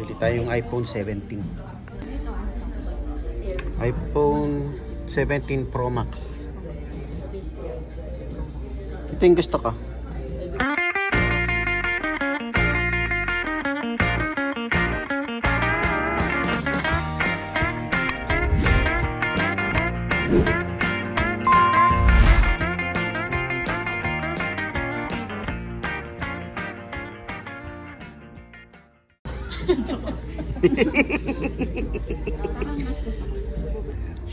Bili tayong iPhone 17. iPhone 17 Pro Max. Ito yung gusto ko.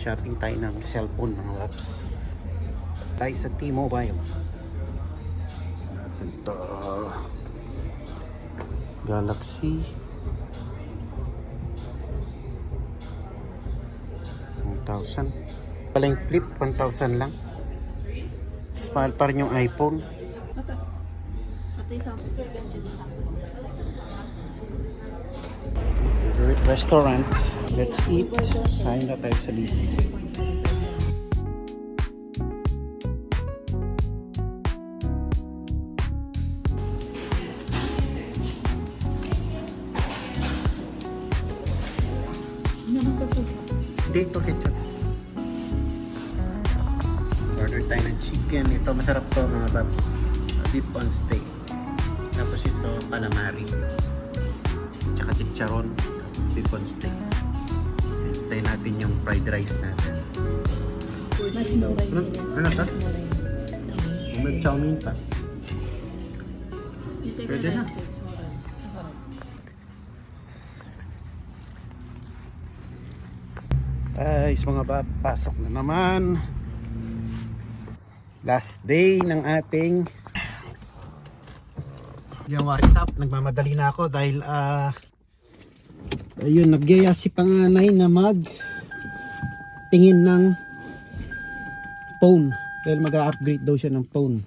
Shopping tayo ng cellphone mga waps. Tayo sa T-Mobile. Natin to. Galaxy. 1,000. Pala yung flip, 1,000 lang. Small pa rin yung iPhone. Restaurant. Let's eat. Kain na tayo sa list. Dito ketchup. Order tayo ng chicken. Ito masarap to mga babs. Beef on steak. Tapos ito calamari. Fried rice natin. Ano, ano to? May chow mein pa. Pwede na. Guys, mga bab, pasok na naman. Last day ng ating is up, nagmamadali na ako dahil ah ayun, nagyaya si panganay na mag tingin ng phone dahil mag-upgrade daw siya ng phone.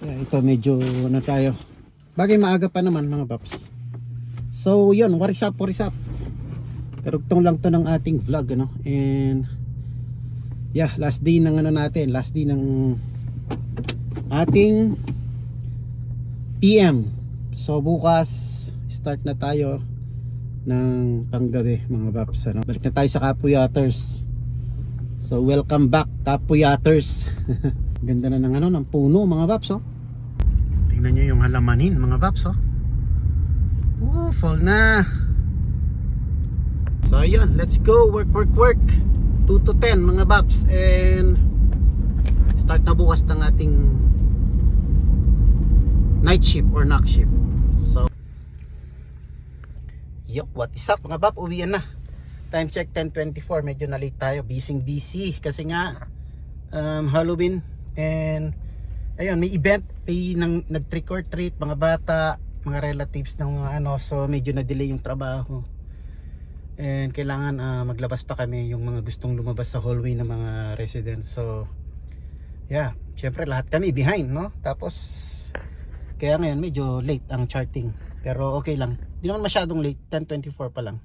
Kaya ito medyo ano tayo. Bagay maaga pa naman mga paps. So yun, what is up, what is up? Karugtong lang to ng ating vlog ano. And yeah, last day ng ano natin, last day ng ating PM. So bukas start na tayo ng panggabi mga paps ano. Balik na tayo sa Kapuyaters. So welcome back Kapuyaters. Ganda na ng ano ng puno mga paps oh. Tingnan niyo yung halamanin mga paps oh. Oh, fall na. So ayun, let's go. Work, work, work. 2 to 10 mga babs. And start na bukas ng ating night shift or knock shift. So Yok, what is up mga bab? Uwian na. Time check 10.24. Medyo na late tayo. Busy busy. Kasi nga um, Halloween. And ayun, may event. May nang, nag-trick or treat. Mga bata, mga relatives ng mga ano. So medyo na-delay yung trabaho. And kailangan ah, maglabas pa kami yung mga gustong lumabas sa hallway ng mga residents. So, yeah, syempre lahat kami behind, no? Tapos, kaya ngayon medyo late ang charting. Pero okay lang. Hindi naman masyadong late, 10.24 pa lang.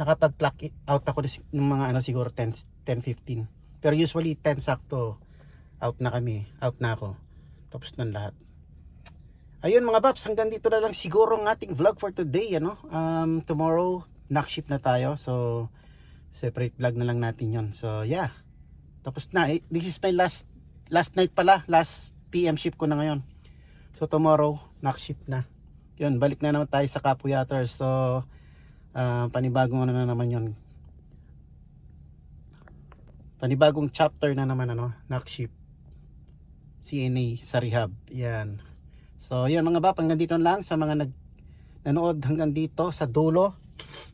Nakapag-clock out ako ng mga ano siguro 10, 10.15. Pero usually 10 sakto out na kami, out na ako. Tapos ng lahat. Ayun mga paps, hanggang dito na lang siguro ang ating vlog for today, ano? Um, tomorrow, knock shift na tayo. So, separate vlog na lang natin yon So, yeah. Tapos na. Eh, This is my last last night pala. Last PM shift ko na ngayon. So, tomorrow, knock shift na. Yun, balik na naman tayo sa Kapuyaters. So, ah, panibagong ano na naman yun. Panibagong chapter na naman, ano, knock shift. CNA sa rehab. Yan. So, yun mga bap, hanggang dito lang sa mga nag nanood hanggang dito sa dulo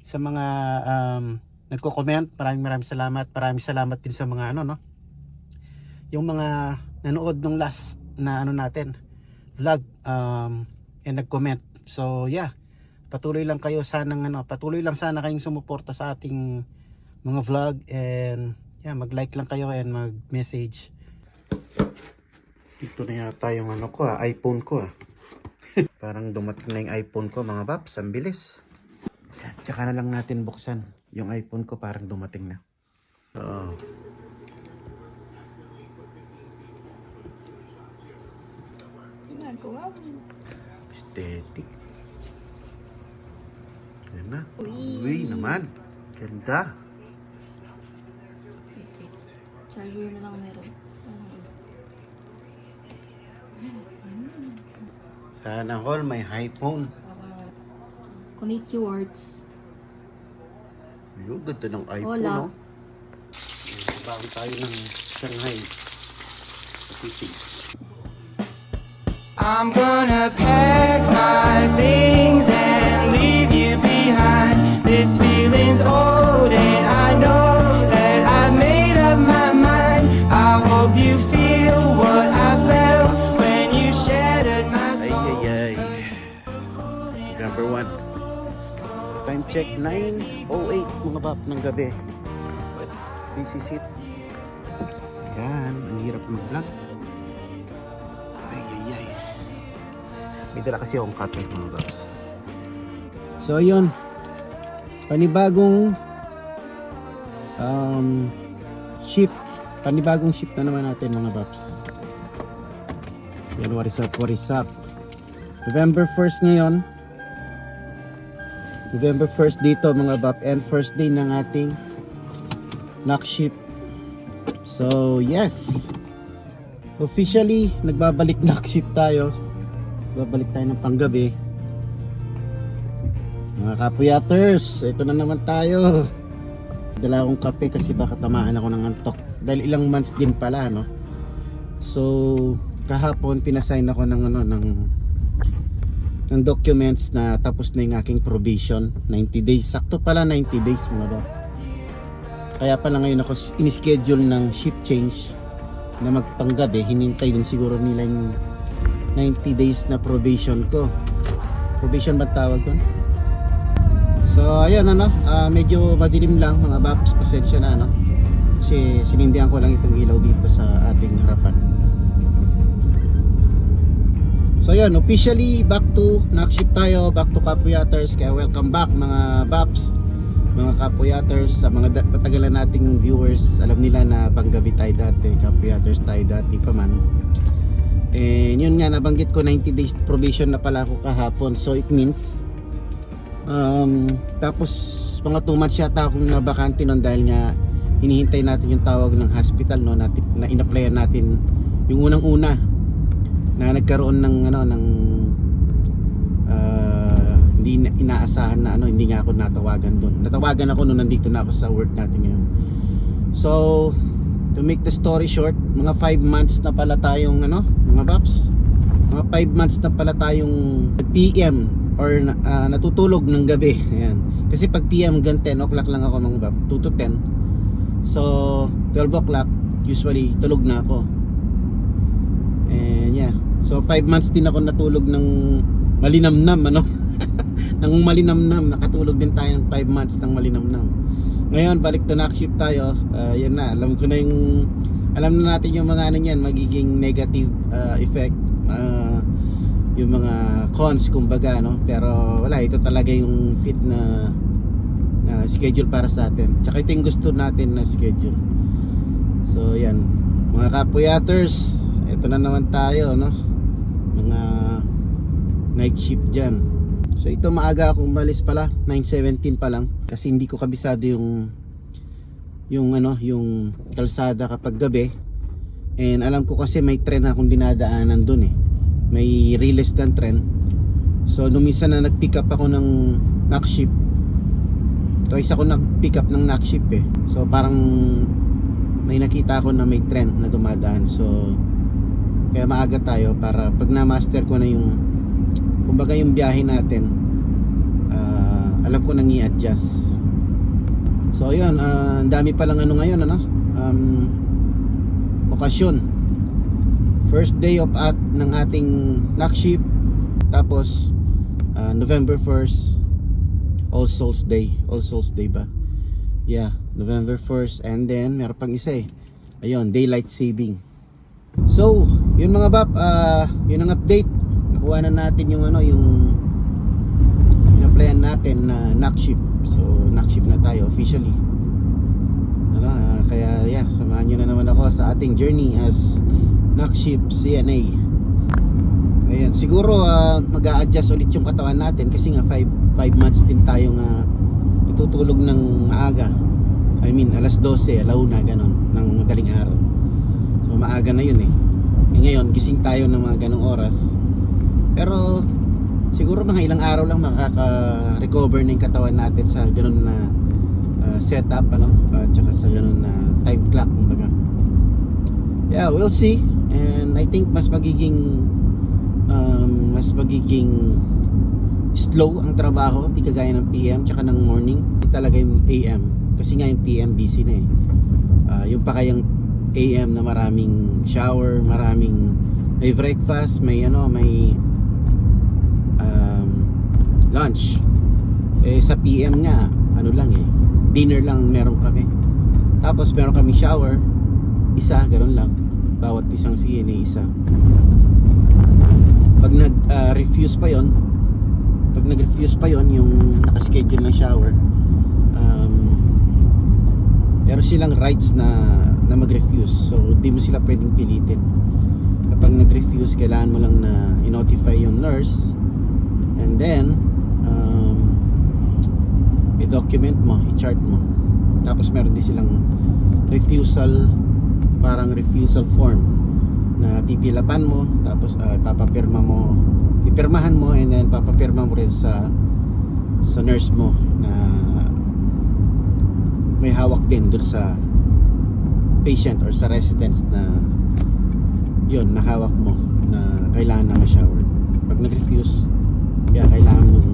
sa mga um, nagko-comment. Maraming maraming salamat. Maraming salamat din sa mga ano no. Yung mga nanood nung last na ano natin vlog um, and nag-comment. So yeah, patuloy lang kayo sana ano, patuloy lang sana kayong sumuporta sa ating mga vlog and yeah, mag-like lang kayo and mag-message. Ito na yata yung ano ko ah, iPhone ko ah. Parang dumating na yung iPhone ko mga paps, ang bilis. Tsaka na lang natin buksan. Yung iPhone ko parang dumating na. Oo. Ginagawa mo. Aesthetic. na. Uy. Uy naman. Ganda. Wait, wait. Charger na lang meron. Sana all may iPhone. Konnichiwa words. Yung ganda ng iPhone, Hola. no? Bago tayo ng Shanghai. Pacific. I'm gonna pack my things and leave you behind. This feeling's old, and I know that I've made up my mind. I hope you feel what I felt when you shattered my soul. ay, ay. Number one. Time check 9.08 mga bab ng gabi. Busy seat. Yan, ang hirap mag-vlog. Ay, May dala kasi akong cutter mga babs. So, yun. Panibagong um, ship. Panibagong ship na naman natin mga babs. Yan, what is up, what is up? November 1st ngayon. November 1st dito mga bap and first day ng ating knock ship. So yes. Officially nagbabalik knock ship tayo. Babalik tayo ng panggabi. Mga kapuyaters, ito na naman tayo. Dala akong kape kasi baka tamaan ako ng antok. Dahil ilang months din pala no. So kahapon pinasign ako ng ano ng ng documents na tapos na yung aking probation 90 days sakto pala 90 days mga ba kaya pala ngayon ako in-schedule ng shift change na magpanggabi hinintay din siguro nila yung 90 days na probation ko probation ba tawag doon so ayun ano ah, medyo madilim lang mga baps pasensya na ano kasi sinindihan ko lang itong ilaw dito sa ating harapan So yun, officially back to Nakship tayo, back to Kapuyaters. Kaya welcome back mga Baps, mga Kapuyaters, sa mga matagalan nating viewers. Alam nila na panggabi tayo dati, Kapuyaters tayo dati pa man. And yun nga, nabanggit ko 90 days probation na pala ako kahapon. So it means, um, tapos mga 2 months yata akong nabakante nun dahil nga hinihintay natin yung tawag ng hospital no, natin, na in-applyan natin yung unang-una na nagkaroon ng ano ng ah, hindi na, inaasahan na ano hindi nga ako natawagan doon natawagan ako nung nandito na ako sa work natin ngayon so to make the story short mga 5 months na pala tayong ano mga paps? Mga 5 months na pala tayong PM or ah, natutulog ng gabi. Ayan. Kasi pag PM gan 10 o'clock lang ako mga bab 2 to 10 so 12 o'clock usually tulog na ako. And yeah. So 5 months din ako natulog ng malinamnam ano. nang malinamnam, nakatulog din tayo ng 5 months ng malinamnam. Ngayon balik to knock shift tayo. Ah, yan na, alam ko na yung alam na natin yung mga ano niyan, magiging negative ah, effect. Ah, yung mga cons kumbaga no. Pero wala, ito talaga yung fit na na schedule para sa atin. Tsaka ito yung gusto natin na schedule. So yan, mga kapuyaters, ito na naman tayo, no? Mga night shift dyan. So ito maaga akong umalis pala, 9.17 pa lang. Kasi hindi ko kabisado yung yung ano, yung kalsada kapag gabi. And alam ko kasi may tren akong dinadaanan dun eh. May release ng tren. So nung minsan na nag-pick up ako ng knock shift. Twice ako nag-pick up ng knock eh. So parang may nakita ako na may trend na dumadaan so kaya maaga tayo para pag na-master ko na yung kumbaga yung biyahe natin ah, alam ko nang i-adjust so yun ah, ang dami palang ano ngayon ano um, okasyon first day of at ng ating shift tapos ah, November 1st All Souls Day All Souls Day ba Yeah, November 1st and then meron pang isa eh. Ayun, daylight saving. So, yun mga bab, ah yun ang update. Na natin yung ano, yung pinaplayan natin na knock ship. So, knock ship na tayo officially. Ano, ah, kaya yeah, samahan nyo na naman ako sa ating journey as knock ship CNA. Ayan, siguro uh, mag-a-adjust ulit yung katawan natin kasi nga 5 5 months din tayong uh, natutulog ng maaga. I mean, alas 12, alauna, ganon, ng madaling araw. So, maaga na yun eh. Eh, ngayon, gising tayo ng mga ganong oras. Pero, siguro mga ilang araw lang makaka-recover na yung katawan natin sa ganon na uh, setup, ano, at saka sa ganon na time clock, kumbaga. Yeah, we'll see. And I think mas magiging um, mas magiging slow ang trabaho, di kagaya ng PM tsaka ng morning. Di talaga yung AM kasi nga yung PM busy na eh. Ah, yung pa kayang AM na maraming shower, maraming may breakfast, may ano, may lunch. Eh sa PM nga, ano lang eh, dinner lang meron kami. Tapos meron kami shower, isa, ganun lang. Bawat isang CNA isa. Pag nag-refuse pa yon pag nag-refuse pa yon yung nakaschedule ng shower, um, pero silang rights na na mag-refuse. So, di mo sila pwedeng pilitin. Kapag nag-refuse, kailangan mo lang na i-notify yung nurse and then i-document mo, i-chart mo. Tapos meron din silang refusal parang refusal form na pipilapan mo tapos uh, papapirma mo pipirmahan mo and then papapirma mo rin sa sa nurse mo na may hawak din dun sa patient or sa residents na yun nahawak mo na kailangan na ma-shower pag nag-refuse kaya kailangan mong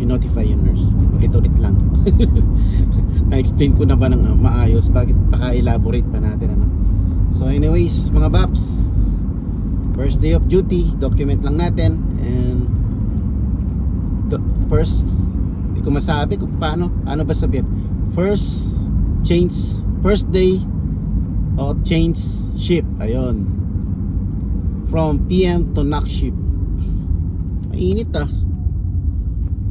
i-notify yung nurse. Ulit-ulit lang. Na-explain ko na ba ng uh, maayos? Bakit paka-elaborate pa natin ano? So anyways mga baps first day of duty document lang natin and do- first hindi ko masabi kung paano ano ba sabihin. First change first day of change shift ayun. From PM to night shift mainit ah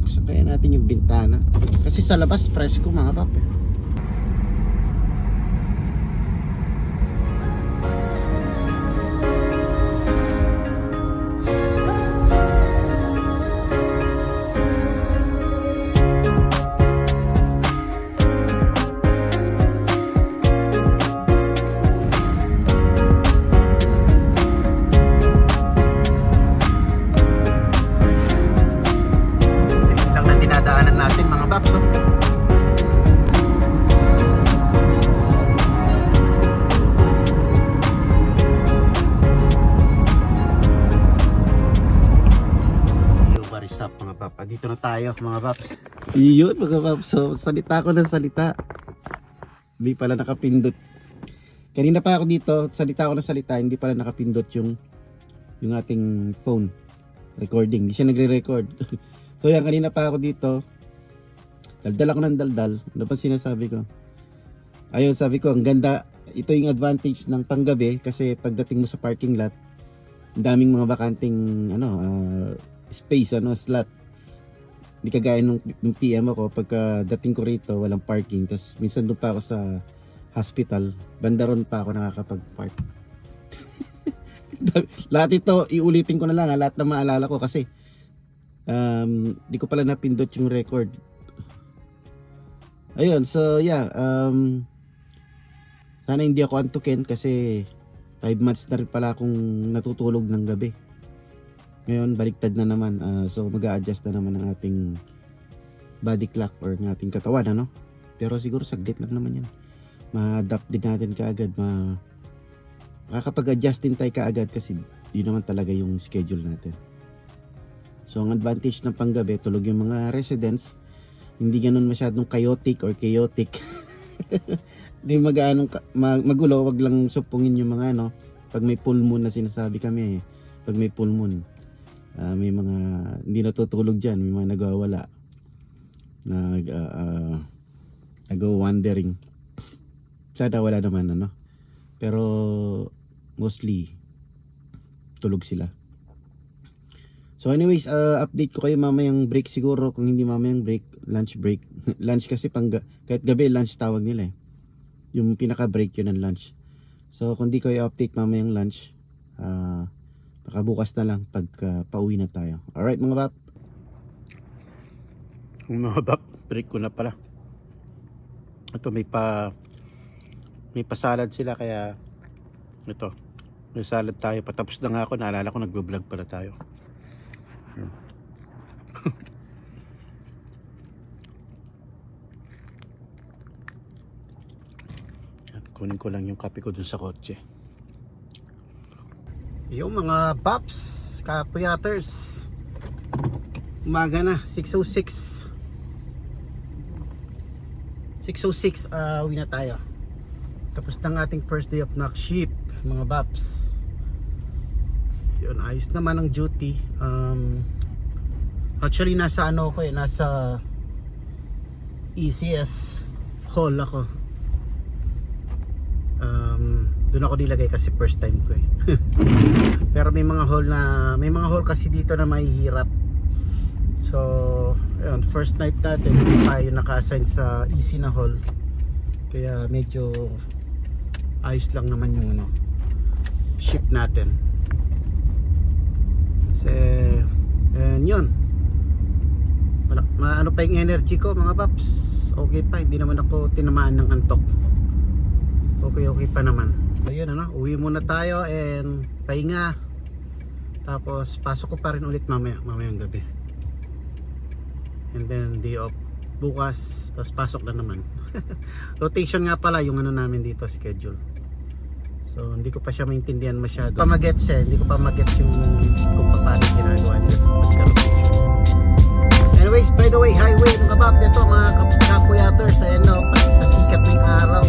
Sakayan natin yung bintana. Kasi sa labas, presko mga pap. eh. Iyon mga paps. So, salita ko ng salita. Hindi pala nakapindot. Kanina pa ako dito, salita ko ng salita, hindi pala nakapindot yung yung ating phone recording. Hindi siya nagre-record. so yan, kanina pa ako dito. Daldal ako ng daldal. Ano pa sinasabi ko? Ayun, sabi ko, ang ganda. Ito yung advantage ng panggabi kasi pagdating mo sa parking lot, daming mga bakanting ano, ah, space, ano, slot. Hindi kagaya nung, nung PM ako, pagka dating ko rito, walang parking. Tapos minsan doon pa ako sa hospital, bandaron pa ako nakakapag-park. lahat ito, iulitin ko na lang ha, lahat na maalala ko kasi um, di ko pala napindot yung record. Ayun, so yeah, um, sana hindi ako antukin kasi 5 months na rin pala akong natutulog ng gabi. Ngayon, baliktad na naman. ah, so, mag adjust na naman ang ating body clock or ng ating katawan, ano? Pero siguro saglit lang naman yan. Ma-adapt din natin kaagad, ma makakapag-adjust din tayo kaagad kasi yun naman talaga yung schedule natin. So, ang advantage ng panggabi, tulog yung mga residents, hindi ganun masyadong chaotic or chaotic. Hindi mag-anong mag- magulo, wag lang supungin yung mga ano, pag may full moon na sinasabi kami, pag may full moon, ah, may mga hindi natutulog diyan, may mga nagwawala. Nag uh, uh, nag-go wandering. Sana wala naman ano. Pero mostly tulog sila. So anyways, uh, update ko kayo mamayang break siguro kung hindi mamayang break, lunch break. lunch kasi pang kahit gabi lunch tawag nila eh. Yung pinaka break yun ng lunch. So kung di ko i-update mamayang lunch, uh, baka bukas na lang pagka pauwi na tayo. Alright mga bap. Mga bap, break ko na pala. ito may pa may pa salad sila kaya ito may salad tayo patapos na nga ako naalala ko nagbo-vlog pala tayo kunin ko lang yung kape ko dun sa kotse yung mga Baps Kapuyaters. Umaga na 606 606 uh, uwi na tayo. Tapos ng ating first day of knock ship mga Baps. Yun ayos naman ang duty. Um, actually nasa ano ko eh nasa ECS hall ako doon ako nilagay kasi first time ko eh. Pero may mga hall na may mga hall kasi dito na mahihirap. So ayun, first night natin tayo naka-assign sa easy na hall. Kaya medyo ayos lang naman yung ano ship natin. Kasi and yun. Ma, ano pa yung energy ko mga paps? Okay pa hindi naman ako tinamaan ng antok. Okay okay pa naman so yun ano uwi muna tayo and pahinga. Tapos pasok ko pa rin ulit mamaya mamayang gabi. And then day off bukas. Tapos pasok na naman. Rotation nga pala yung ano namin dito schedule. So hindi ko pa siya maintindihan masyado. Pa magets siya hindi ko pa magets yung kung paano ginagawa nila sa pagka-rotation. Anyways by the way highway ano mga bab dito mga kapuyaters ayan no pasikat ng araw.